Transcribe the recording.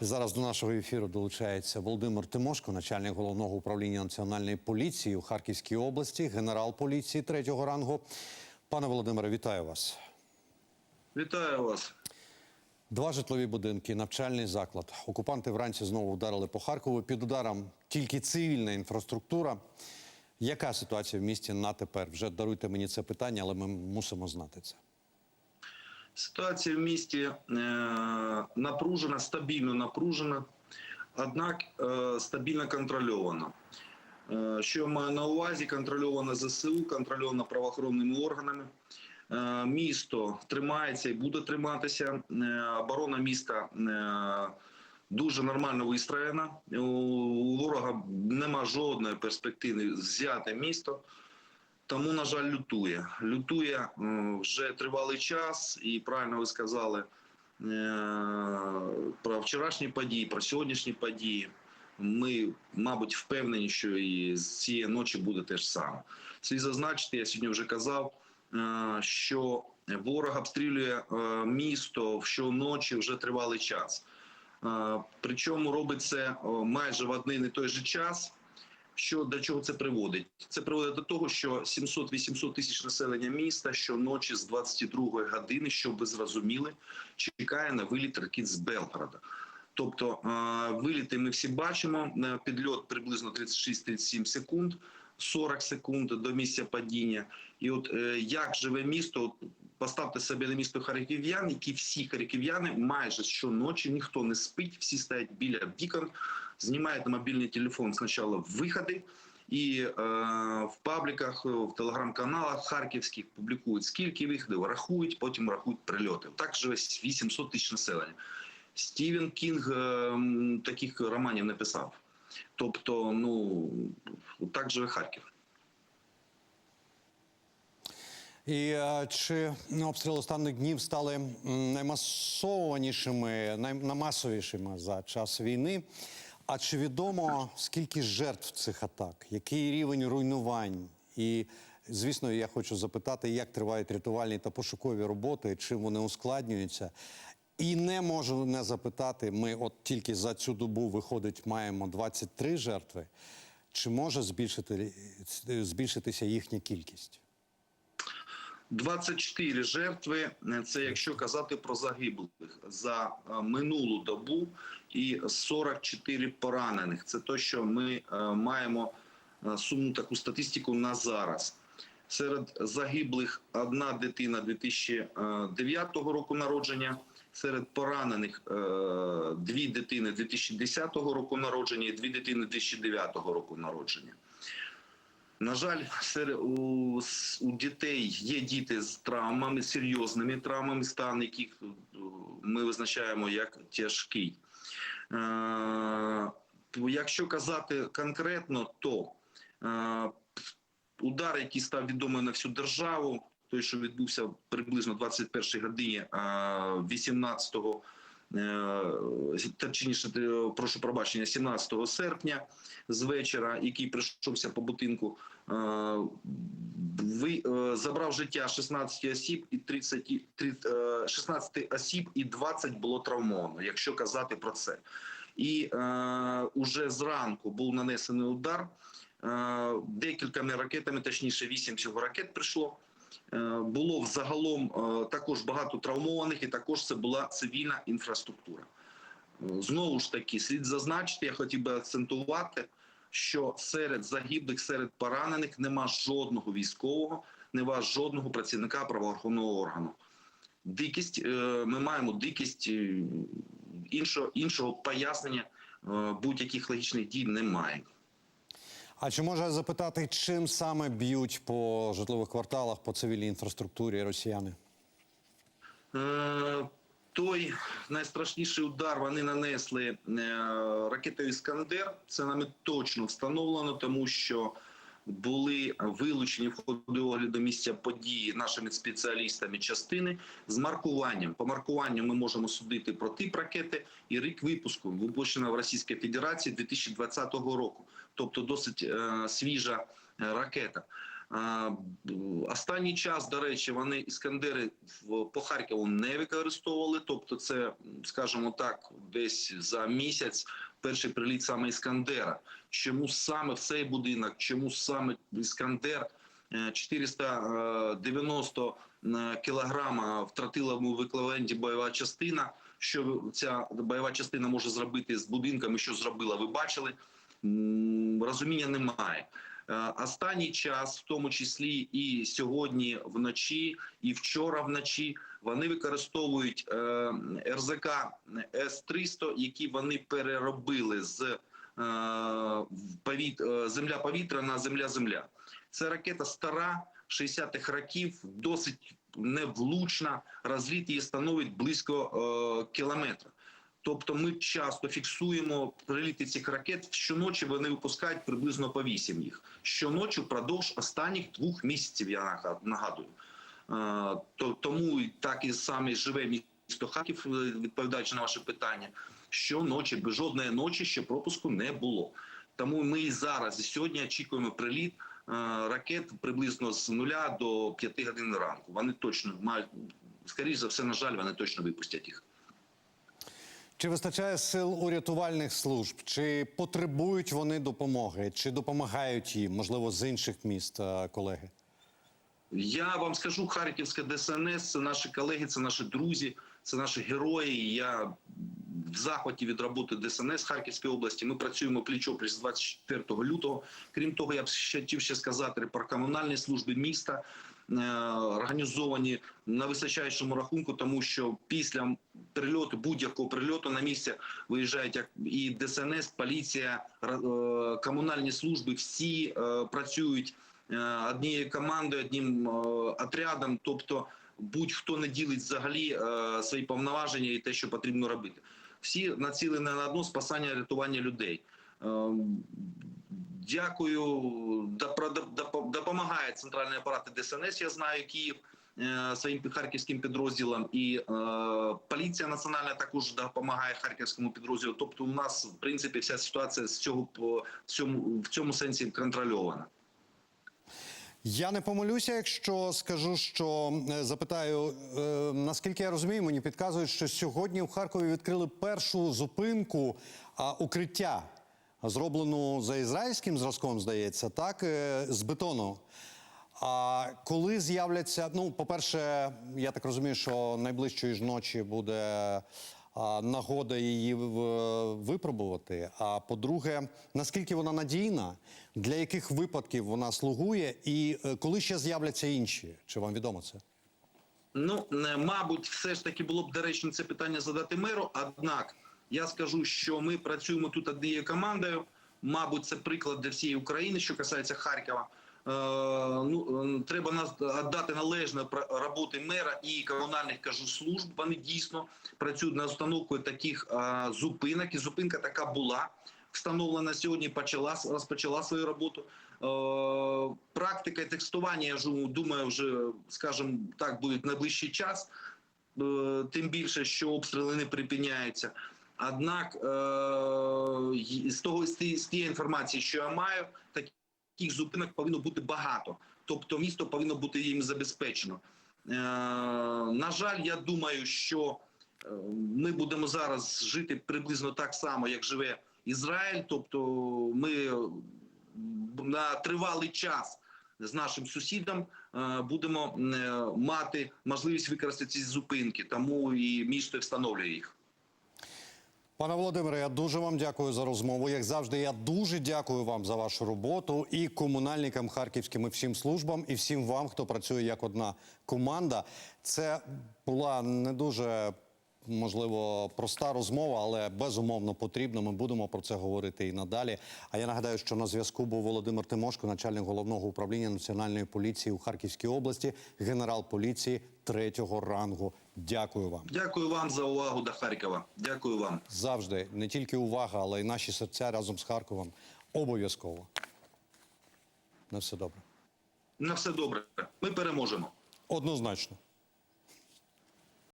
Зараз до нашого ефіру долучається Володимир Тимошко, начальник головного управління національної поліції у Харківській області, генерал поліції третього рангу. Пане Володимире, вітаю вас. Вітаю вас. Два житлові будинки, навчальний заклад. Окупанти вранці знову вдарили по Харкову. Під ударом тільки цивільна інфраструктура. Яка ситуація в місті на тепер? Вже даруйте мені це питання, але ми мусимо знати це. Ситуація в місті е, напружена, стабільно напружена, однак е, стабільно контрольована. Е, що я маю на увазі? Контрольована ЗСУ, контрольована правоохоронними органами. Місто тримається і буде триматися. Е, оборона міста е, дуже нормально вистроєна. У ворога нема жодної перспективи взяти місто. Тому, на жаль, лютує. Лютує вже тривалий час, і правильно ви сказали е, про вчорашні події, про сьогоднішні події. Ми, мабуть, впевнені, що і з цієї ночі буде те ж саме. Слід зазначити, я сьогодні вже казав, е, що ворог обстрілює е, місто щоночі вже тривалий час. Причому робить це майже в один і той же час. Що до чого це приводить? Це приводить до того, що 700-800 тисяч населення міста щоночі з 22 години, щоб ви зрозуміли, чекає на виліт ракет з Белгорода. Тобто е, виліти ми всі бачимо. е, Підльот приблизно 36-37 секунд, 40 секунд до місця падіння. І от е, як живе місто, от поставте себе на місто харків'ян, які всі харків'яни майже щоночі ніхто не спить, всі стоять біля вікон, знімають на мобільний телефон спочатку виходи. І е, в пабліках, в телеграм-каналах харківських публікують скільки виходів, рахують, потім рахують прильоти. Так живе 800 тисяч населення. Стівен Кінг е, таких романів не писав. Тобто, ну так живе Харків. І чи обстріли останніх днів стали наймасованішими, наймасовішими за час війни? А чи відомо скільки жертв цих атак? Який рівень руйнувань? І звісно, я хочу запитати, як тривають рятувальні та пошукові роботи, чим вони ускладнюються? І не можу не запитати. Ми от тільки за цю добу виходить, маємо 23 жертви. Чи може збільшити, збільшитися їхня кількість? 24 жертви. Це якщо казати про загиблих за е, минулу добу, і 44 поранених. Це те, що ми е, маємо е, сумну таку статистику на зараз. Серед загиблих одна дитина 2009 року народження. Серед поранених е, дві дитини 2010 року народження і дві дитини 2009 року народження. На жаль, у, у дітей є діти з травмами, серйозними травмами, стан яких е, ми визначаємо як тяжкий. Е, якщо казати конкретно, то е, удар, який став відомий на всю державу, той, що відбувся приблизно 21 годині е, 18 е, точніше, е, прошу пробачення, 17 серпня з вечора, який прийшовся по будинку, е, ви, е, забрав життя 16 осіб і 30, і- три- е, 16 осіб і 20 було травмовано, якщо казати про це. І е, уже зранку був нанесений удар е, декількома ракетами, точніше, 8 всього ракет прийшло. Е, Було взагалом е, також багато травмованих, і також це була цивільна інфраструктура. Е, Знову ж таки, слід зазначити, я хотів би акцентувати, що серед загиблих, серед поранених нема жодного військового, нема жодного працівника правоохоронного органу. Дикість, ми маємо дикість іншого, іншого пояснення будь-яких логічних дій немає. А чи можна запитати, чим саме б'ють по житлових кварталах, по цивільній інфраструктурі росіяни? Е, Той найстрашніший удар вони нанесли е, ракетою Іскандер. Це нами точно встановлено, тому що були вилучені в ході огляду місця події нашими спеціалістами частини з маркуванням. По маркуванню ми можемо судити про тип ракети і рік випуску, випущена в Російській Федерації 2020 року, тобто досить е, свіжа е, ракета. Останній час, до речі, вони іскандери по Харкову не використовували. Тобто, це, скажімо так, десь за місяць перший приліт саме іскандера. Чому саме в цей будинок? Чому саме іскандер? Е, 490 е, кілограма в тротиловому еквіваленті бойова частина. Що ця бойова частина може зробити з будинками, що зробила, ви бачили? Розуміння немає. Е, Останній час, в тому числі і сьогодні вночі, і вчора вночі, вони використовують е, РЗК С-300, які вони переробили з е, е, земля-повітря на земля-земля. Це ракета стара, 60-х років, досить невлучна, розліт її становить близько кілометра. Тобто ми часто фіксуємо приліти цих ракет. Щоночі вони випускають приблизно по 8 їх. Щоночі впродовж останніх двох місяців, я нага- нагадую. То, тому так і саме живе місто Харків, е, відповідаючи на ваше питання. Щоночі, без жодної ночі ще пропуску не було. Тому ми і зараз, і сьогодні очікуємо приліт е, ракет приблизно з нуля до 5 годин ранку. Вони точно мають, скоріш за все, на жаль, вони точно випустять їх. Чи вистачає сил у рятувальних служб? Чи потребують вони допомоги? Чи допомагають їм, можливо, з інших міст, е, колеги? Я вам скажу, Харківська ДСНС це наші колеги, це наші друзі, це наші герої. Я в захваті від роботи ДСНС Харківської області. Ми працюємо пліч-опліч з 24 лютого. Крім того, я б ще хотів ще сказати про комунальні служби міста. е, Організовані на височайшому рахунку, тому що після прильоту будь-якого прильоту на місце виїжджають і ДСНС, поліція, е, комунальні служби. Всі е, працюють однією командою, одним е, отрядом. Тобто, будь-хто не ділить взагалі е, свої повноваження і те, що потрібно робити. Всі націлені на одно спасання рятування людей. Е, Дякую, допомагає центральний апарат ДСНС. Я знаю Київ е, своїм харківським підрозділам, і е, поліція національна також допомагає харківському підрозділу. Тобто, у нас в принципі вся ситуація з цього в цьому в цьому сенсі контрольована. Я не помилюся, якщо скажу, що е, запитаю, е, наскільки я розумію, мені підказують, що сьогодні в Харкові відкрили першу зупинку а, укриття, зроблену за ізраїльським зразком, здається, так, е, з бетону. А коли з'являться, ну, по-перше, я так розумію, що найближчої ж ночі буде нагода її випробувати. А по-друге, наскільки вона надійна, для яких випадків вона слугує, і е, коли ще з'являться інші? Чи вам відомо це? Ну, мабуть, все ж таки було б доречно це питання задати меру. Однак я скажу, що ми працюємо тут однією командою. Мабуть, це приклад для всієї України, що касається Харкова. Е, ну, е, треба нас віддати належне роботи мера і комунальних кажу служб. Вони дійсно працюють над установкою таких е, зупинок. І зупинка така була встановлена сьогодні. Почала розпочала свою роботу. Е, практика текстування, я ж думаю, вже скажімо так, буде найближчий час. Е, Тим більше, що обстріли не припиняються. Однак е, з того з тієї, інформації, що я маю, таких зупинок повинно бути багато. Тобто місто повинно бути їм забезпечено. Е, на жаль, я думаю, що е, ми будемо зараз жити приблизно так само, як живе Ізраїль. Тобто, ми на тривалий час з нашим сусідом е, будемо е, мати можливість використати ці зупинки, тому і місто встановлює їх. Пане Володимире, я дуже вам дякую за розмову. Як завжди, я дуже дякую вам за вашу роботу і комунальникам харківським, і всім службам, і всім вам, хто працює як одна команда. Це була не дуже можливо проста розмова, але безумовно потрібна. Ми будемо про це говорити і надалі. А я нагадаю, що на зв'язку був Володимир Тимошко, начальник головного управління національної поліції у Харківській області, генерал поліції третього рангу. Дякую вам. Дякую вам за увагу до Харкова. Дякую вам. Завжди не тільки увага, але й наші серця разом з Харковом. Обов'язково. На все добре. На все добре. Ми переможемо. Однозначно.